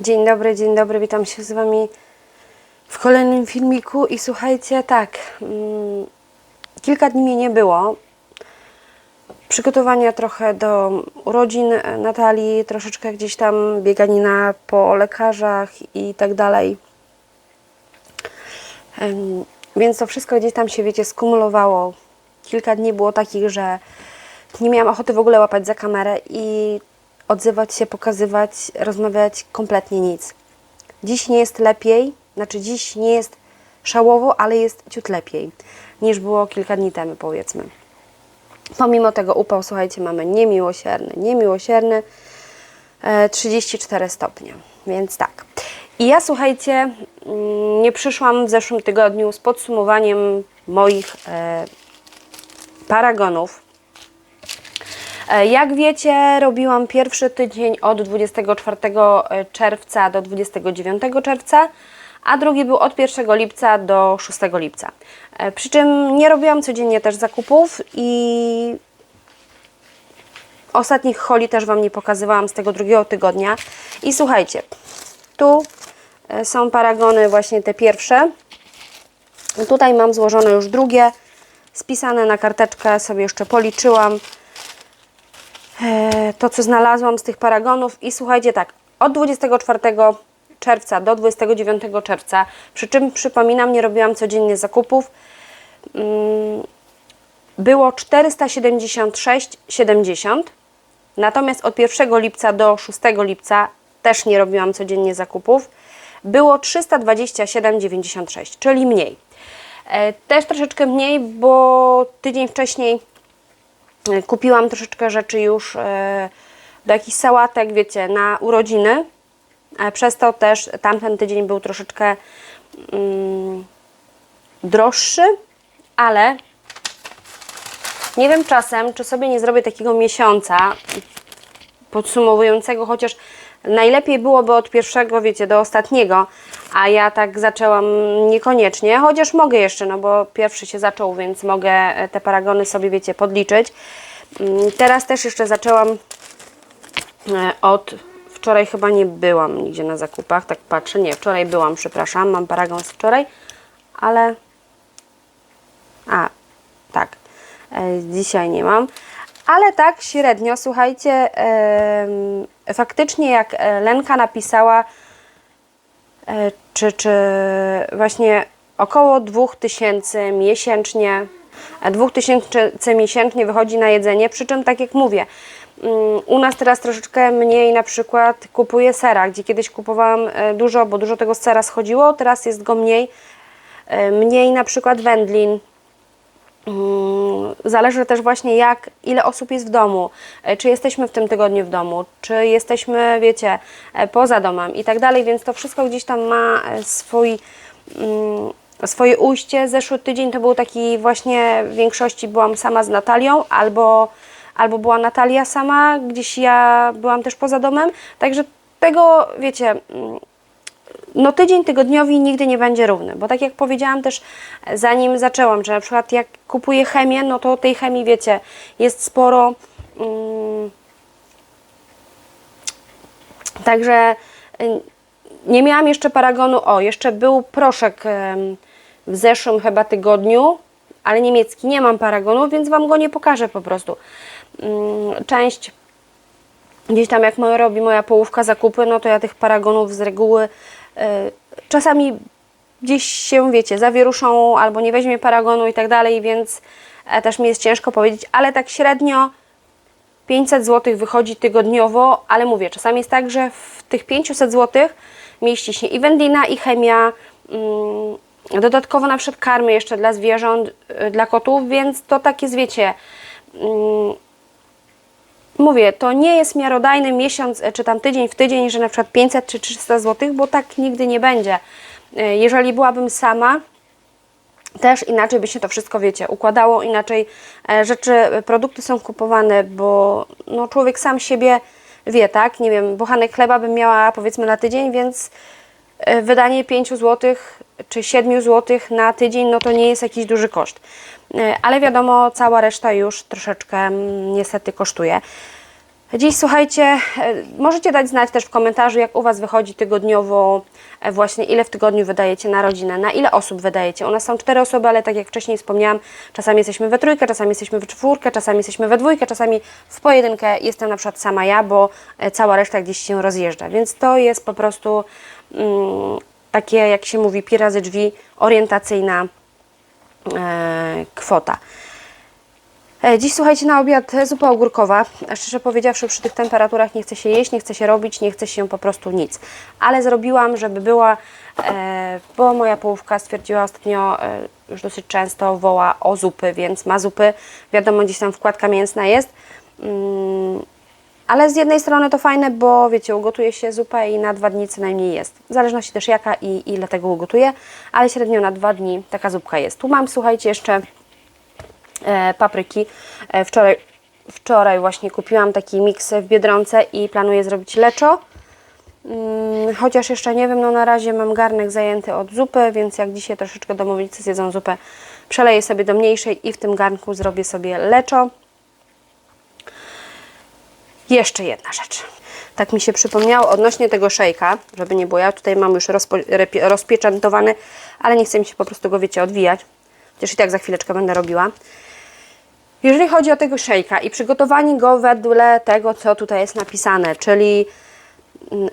Dzień dobry, dzień dobry, witam się z Wami w kolejnym filmiku i słuchajcie, tak, mm, kilka dni mnie nie było. Przygotowania trochę do urodzin Natalii, troszeczkę gdzieś tam bieganina po lekarzach i tak dalej. Więc to wszystko gdzieś tam się, wiecie, skumulowało. Kilka dni było takich, że nie miałam ochoty w ogóle łapać za kamerę i odzywać się, pokazywać, rozmawiać kompletnie nic. Dziś nie jest lepiej, znaczy dziś nie jest szałowo, ale jest ciut lepiej niż było kilka dni temu, powiedzmy. Pomimo tego upał, słuchajcie, mamy niemiłosierny, niemiłosierny, e, 34 stopnie, więc tak. I ja, słuchajcie, mm, nie przyszłam w zeszłym tygodniu z podsumowaniem moich e, paragonów. E, Jak wiecie, robiłam pierwszy tydzień od 24 czerwca do 29 czerwca, a drugi był od 1 lipca do 6 lipca. E, Przy czym nie robiłam codziennie też zakupów i ostatnich holi też Wam nie pokazywałam z tego drugiego tygodnia. I słuchajcie, tu e, są paragony właśnie te pierwsze. Tutaj mam złożone już drugie, spisane na karteczkę, sobie jeszcze policzyłam e, to, co znalazłam z tych paragonów. I słuchajcie, tak, od 24 czerwca do 29 czerwca, przy czym przypominam, nie robiłam codziennie zakupów, mm, było 476,70. Natomiast od 1 lipca do 6 lipca też nie robiłam codziennie zakupów. Było 327,96, czyli mniej. E, Też troszeczkę mniej, bo tydzień wcześniej e, kupiłam troszeczkę rzeczy już e, do jakichś sałatek, wiecie, na urodziny. E, Przez to też tamten tydzień był troszeczkę mm, droższy, ale nie wiem czasem, czy sobie nie zrobię takiego miesiąca podsumowującego, chociaż najlepiej byłoby od pierwszego, wiecie, do ostatniego, a ja tak zaczęłam niekoniecznie, chociaż mogę jeszcze, no bo pierwszy się zaczął, więc mogę e, te paragony sobie, wiecie, podliczyć. Mm, Teraz też jeszcze zaczęłam e, od wczoraj chyba nie byłam nigdzie na zakupach, tak patrzę, nie, wczoraj byłam, przepraszam, mam paragon z wczoraj, ale a, tak. E, dzisiaj nie mam. Ale tak średnio, słuchajcie, faktycznie jak Lenka napisała, czy, czy właśnie około 2000 miesięcznie, e, 2000 miesięcznie wychodzi na jedzenie, przy czym tak jak mówię, mm, u nas teraz troszeczkę mniej na przykład kupuję sera, gdzie kiedyś kupowałam e, dużo, bo dużo tego sera schodziło, teraz jest go mniej. E, Mniej na przykład wędlin, Zależy też właśnie jak, ile osób jest w domu, e, czy jesteśmy w tym tygodniu w domu, czy jesteśmy, wiecie, e, poza domem i tak dalej, więc to wszystko gdzieś tam ma e, swój, mm, swoje ujście. Zeszły tydzień to był taki właśnie, w większości byłam sama z Natalią, albo, albo była Natalia sama, gdzieś ja byłam też poza domem, także tego, wiecie, mm, no tydzień tygodniowi nigdy nie będzie równy, bo tak jak powiedziałam też zanim zaczęłam, że na przykład jak kupuję chemię, no to tej chemii wiecie, jest sporo. Mm, także y, nie miałam jeszcze paragonu. O, jeszcze był proszek w zeszłym chyba tygodniu, ale niemiecki. Nie mam paragonu, więc Wam go nie pokażę po prostu. Mm, Część gdzieś tam jak moja robi moja połówka zakupy, no to ja tych paragonów z reguły czasami gdzieś się, wiecie, zawieruszą albo nie weźmie paragonu i tak dalej, więc e, też mi jest ciężko powiedzieć, ale tak średnio 500 zł wychodzi tygodniowo, ale mówię, czasami jest tak, że w tych 500 zł mieści się i wędlina, i chemia, mm, dodatkowo na przykład karmy jeszcze dla zwierząt, y, dla kotów, więc to tak jest, wiecie, mm, mówię, to nie jest miarodajny miesiąc, e, czy tam tydzień w tydzień, że na przykład 500 czy 300 zł, bo tak nigdy nie będzie. E, Jeżeli byłabym sama, też inaczej by się to wszystko, wiecie, układało, inaczej e, rzeczy, produkty są kupowane, bo no, człowiek sam siebie wie, tak? Nie wiem, bochanek chleba bym miała powiedzmy na tydzień, więc wydanie 5 zł czy 7 zł na tydzień, no to nie jest jakiś duży koszt. E, Ale wiadomo, cała reszta już troszeczkę mm, niestety kosztuje. Dziś słuchajcie, e, możecie dać znać też w komentarzu, jak u Was wychodzi tygodniowo, e, właśnie ile w tygodniu wydajecie na rodzinę, na ile osób wydajecie. U nas są cztery osoby, ale tak jak wcześniej wspomniałam, czasami jesteśmy we trójkę, czasami jesteśmy w czwórkę, czasami jesteśmy we dwójkę, czasami w pojedynkę jestem na przykład sama ja, bo cała reszta gdzieś się rozjeżdża. Więc to jest po prostu mm, takie, jak się mówi, pi razy drzwi, orientacyjna kwota. E, Dziś słuchajcie na obiad e, zupa ogórkowa. Szczerze powiedziawszy, przy tych temperaturach nie chce się jeść, nie chce się robić, nie chce się po prostu nic. Ale zrobiłam, żeby była, e, bo moja połówka stwierdziła ostatnio, e, już dosyć często woła o zupy, więc ma zupy. Wiadomo, gdzieś tam wkładka mięsna jest. Ale z jednej strony to fajne, bo wiecie, ugotuje się zupę i na dwa dni co najmniej jest. W zależności też jaka i ile tego ugotuję, ale średnio na dwa dni taka zupka jest. Tu mam, słuchajcie, jeszcze e, papryki. E, wczoraj, wczoraj właśnie kupiłam taki miks w Biedronce i planuję zrobić leczo. Mm, chociaż jeszcze nie wiem, no na razie mam garnek zajęty od zupy, więc jak dzisiaj troszeczkę domownicy zjedzą zupę, przeleję sobie do mniejszej i w tym garnku zrobię sobie leczo. Jeszcze jedna rzecz. Tak mi się przypomniało odnośnie tego szejka, żeby nie było, ja tutaj mam już rozpieczętowany, ale nie chce mi się po prostu go, wiecie, odwijać. Chociaż i tak za chwileczkę będę robiła. Jeżeli chodzi o tego szejka i przygotowanie go wedle tego, co tutaj jest napisane, czyli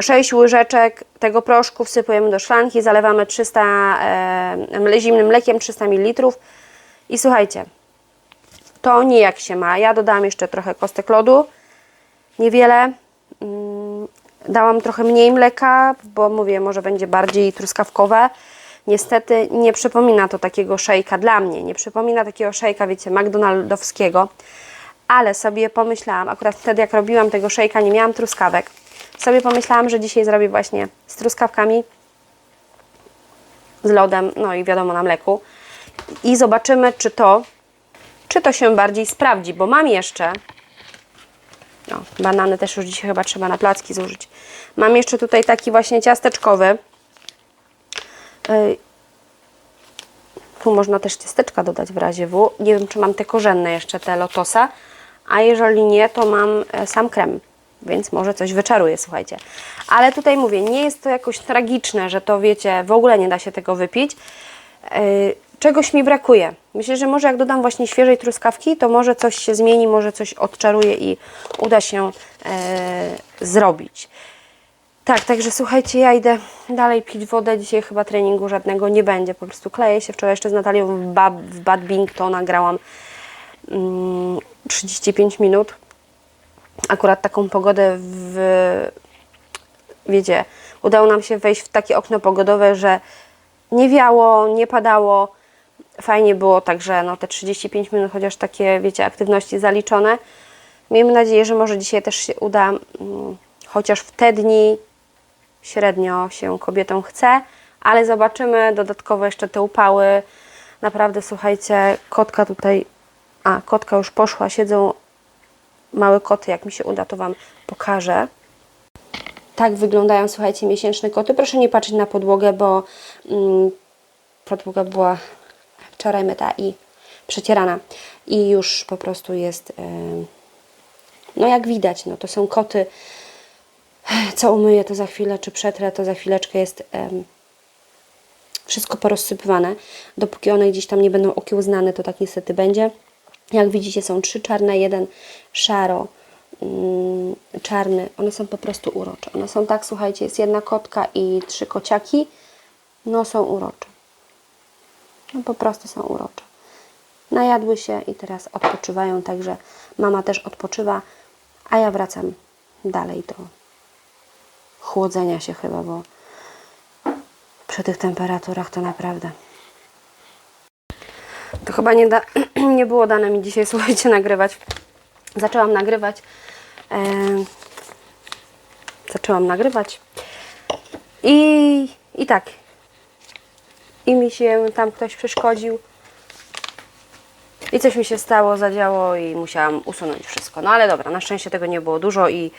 6 łyżeczek tego proszku wsypujemy do szklanki, zalewamy 300 e, zimnym mlekiem 300 ml i słuchajcie, to nijak się ma. Ja dodałam jeszcze trochę kostek lodu, niewiele. Mm, Dałam trochę mniej mleka, bo mówię, może będzie bardziej truskawkowe. Niestety nie przypomina to takiego szejka dla mnie. Nie przypomina takiego szejka, wiecie, McDonaldowskiego. Ale sobie pomyślałam, akurat wtedy jak robiłam tego szejka, nie miałam truskawek. Sobie pomyślałam, że dzisiaj zrobię właśnie z truskawkami, z lodem, no i wiadomo na mleku. I zobaczymy, czy to, czy to się bardziej sprawdzi, bo mam jeszcze no, banany też już dzisiaj chyba trzeba na placki zużyć. Mam jeszcze tutaj taki właśnie ciasteczkowy. Tu można też ciasteczka dodać w razie W. Nie wiem, czy mam te korzenne jeszcze, te lotosa. A jeżeli nie, to mam e, sam krem. Więc może coś wyczaruję, słuchajcie. Ale tutaj mówię, nie jest to jakoś tragiczne, że to wiecie, w ogóle nie da się tego wypić. Czegoś mi brakuje. Myślę, że może jak dodam właśnie świeżej truskawki, to może coś się zmieni, może coś odczaruje i uda się e, zrobić. Tak, także słuchajcie, ja idę dalej pić wodę. Dzisiaj chyba treningu żadnego nie będzie. Po prostu kleję się. Wczoraj jeszcze z Natalią w, Bad, w Bad Bing to nagrałam mm, 35 minut. Akurat taką pogodę w, wiecie, udało nam się wejść w takie okno pogodowe, że nie wiało, nie padało. Fajnie było, także no, te 35 minut, chociaż takie, wiecie, aktywności zaliczone. Miejmy nadzieję, że może dzisiaj też się uda, mm, chociaż w te dni średnio się kobietom chce, ale zobaczymy. Dodatkowo jeszcze te upały. Naprawdę, słuchajcie, kotka tutaj, a kotka już poszła, siedzą małe koty. Jak mi się uda, to Wam pokażę. Tak wyglądają, słuchajcie, miesięczne koty. Proszę nie patrzeć na podłogę, bo mm, podłoga była wczoraj myta i przecierana. I już po prostu jest, em, no jak widać, no to są koty. Co umyję, to za chwilę, czy przetrę, to za chwileczkę jest em, wszystko porozsypywane. Dopóki one gdzieś tam nie będą okiełznane, to tak niestety będzie. Jak widzicie, są trzy czarne, jeden szaro, mm, czarny. One są po prostu urocze. One są tak, słuchajcie, jest jedna kotka i trzy kociaki. No są urocze. No po prostu są urocze. Najadły się i teraz odpoczywają, także mama też odpoczywa, a ja wracam dalej do chłodzenia się chyba, bo przy tych temperaturach to naprawdę. To chyba nie, da, nie było dane mi dzisiaj, słuchajcie, nagrywać. Zaczęłam nagrywać. em, zaczęłam nagrywać. I, I tak. I mi się tam ktoś przeszkodził. I coś mi się stało, zadziało i musiałam usunąć wszystko. No ale dobra, na szczęście tego nie było dużo i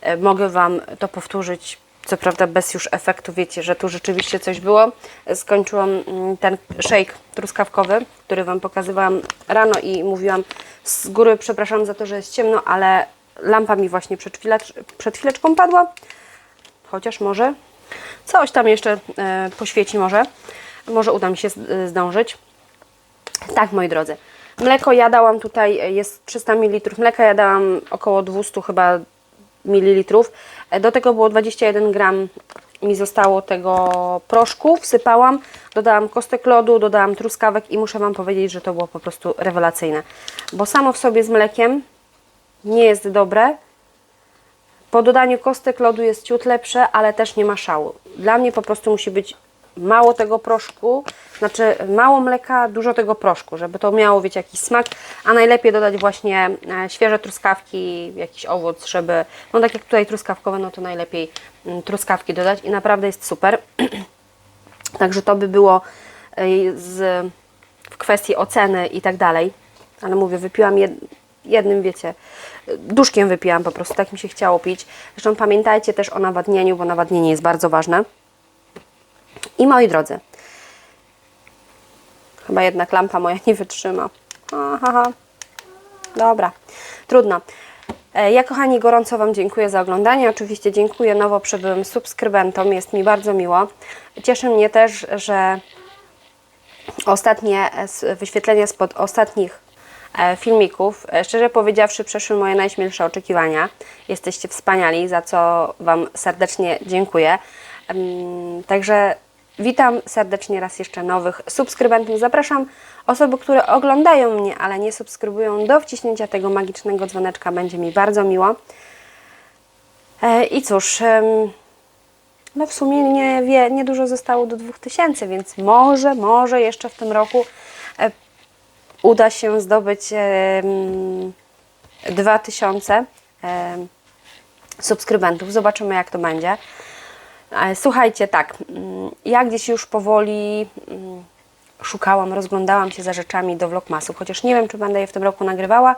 e, mogę Wam to powtórzyć. Co prawda bez już efektu, wiecie, że tu rzeczywiście coś było. Skończyłam mm, ten shake truskawkowy, który Wam pokazywałam rano i mówiłam z góry, przepraszam za to, że jest ciemno, ale lampa mi właśnie przed, chwilecz, przed chwileczką padła. Chociaż może coś tam jeszcze e, poświeci może. Może uda mi się e, zdążyć. Tak, moi drodzy. Mleko ja dałam tutaj, jest 300 ml mleka, ja dałam około 200 chyba mililitrów. E, Do tego było 21 gram mi zostało tego proszku, wsypałam, dodałam kostek lodu, dodałam truskawek i muszę Wam powiedzieć, że to było po prostu rewelacyjne. Bo samo w sobie z mlekiem nie jest dobre. Po dodaniu kostek lodu jest ciut lepsze, ale też nie ma szału. Dla mnie po prostu musi być mało tego proszku, znaczy mało mleka, dużo tego proszku, żeby to miało, wiecie, jakiś smak, a najlepiej dodać właśnie e, świeże truskawki, jakiś owoc, żeby, no tak jak tutaj truskawkowe, no to najlepiej mm, truskawki dodać i naprawdę jest super. Także to by było e, z, w kwestii oceny i tak dalej. Ale mówię, wypiłam jed, jednym, wiecie, duszkiem wypiłam po prostu, tak mi się chciało pić. Zresztą pamiętajcie też o nawadnieniu, bo nawadnienie jest bardzo ważne. I moi drodzy, chyba jednak lampa moja nie wytrzyma. Aha, dobra, trudno. E, Ja, kochani, gorąco Wam dziękuję za oglądanie. Oczywiście dziękuję nowo przybyłym subskrybentom, jest mi bardzo miło. Cieszy mnie też, że ostatnie e, wyświetlenia spod ostatnich e, filmików, szczerze powiedziawszy, przeszły moje najśmielsze oczekiwania. Jesteście wspaniali, za co Wam serdecznie dziękuję. Także witam serdecznie raz jeszcze nowych subskrybentów. Zapraszam osoby, które oglądają mnie, ale nie subskrybują, do wciśnięcia tego magicznego dzwoneczka. Będzie mi bardzo miło. E, I cóż, no w sumie nie, wie, nie dużo zostało do 2000, więc może, może jeszcze w tym roku e, uda się zdobyć em, 2000 em, subskrybentów. Zobaczymy, jak to będzie. E, Słuchajcie, tak, mm, ja gdzieś już powoli mm, szukałam, rozglądałam się za rzeczami do vlogmasów, chociaż nie wiem, czy będę je w tym roku nagrywała.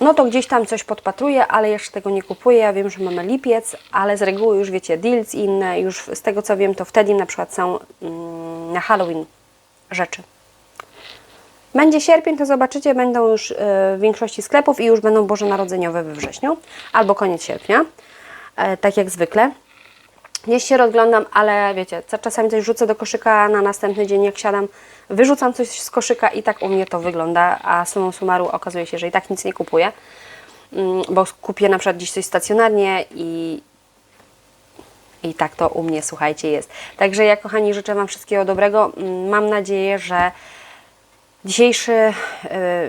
No to gdzieś tam coś podpatruję, ale jeszcze tego nie kupuję. Ja wiem, że mamy lipiec, ale z reguły już wiecie, deals i inne, już z tego co wiem, to wtedy na przykład są mm, na Halloween rzeczy. Będzie sierpień, to zobaczycie, będą już e, w większości sklepów i już będą bożonarodzeniowe we wrześniu albo koniec sierpnia, tak jak zwykle. Gdzieś się rozglądam, ale wiecie, czasami coś rzucę do koszyka, na następny dzień jak siadam, wyrzucam coś z koszyka i tak u mnie to wygląda, a summa summarum okazuje się, że i tak nic nie kupuję, Mm, bo kupię na przykład gdzieś coś stacjonarnie i, i tak to u mnie, słuchajcie, jest. Także ja, kochani, życzę Wam wszystkiego dobrego. Mm, Mam nadzieję, że dzisiejszy, e,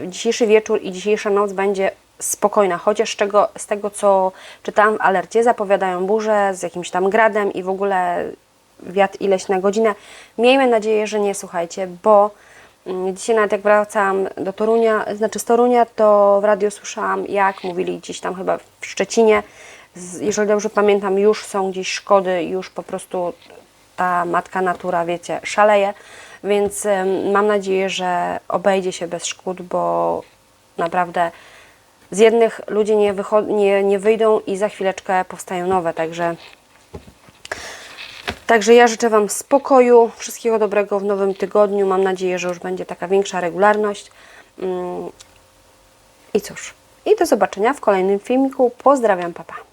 dzisiejszy wieczór i dzisiejsza noc będzie spokojna, chociaż czego, z tego, co czytałam w alercie, zapowiadają burze z jakimś tam gradem i w ogóle wiatr ileś na godzinę. Miejmy nadzieję, że nie, słuchajcie, bo mm, dzisiaj nawet jak wracałam do Torunia, znaczy z Torunia, to w radio słyszałam, jak mówili gdzieś tam chyba w Szczecinie, jeżeli dobrze pamiętam, już są gdzieś szkody, już po prostu ta matka natura, wiecie, szaleje, więc mam nadzieję, że obejdzie się bez szkód, bo naprawdę z jednych ludzie nie, nie, nie wyjdą i za chwileczkę powstają nowe, także Także ja życzę Wam spokoju, wszystkiego dobrego w nowym tygodniu. Mam nadzieję, że już będzie taka większa regularność. Mm, I cóż, i do zobaczenia w kolejnym filmiku. Pozdrawiam, papa.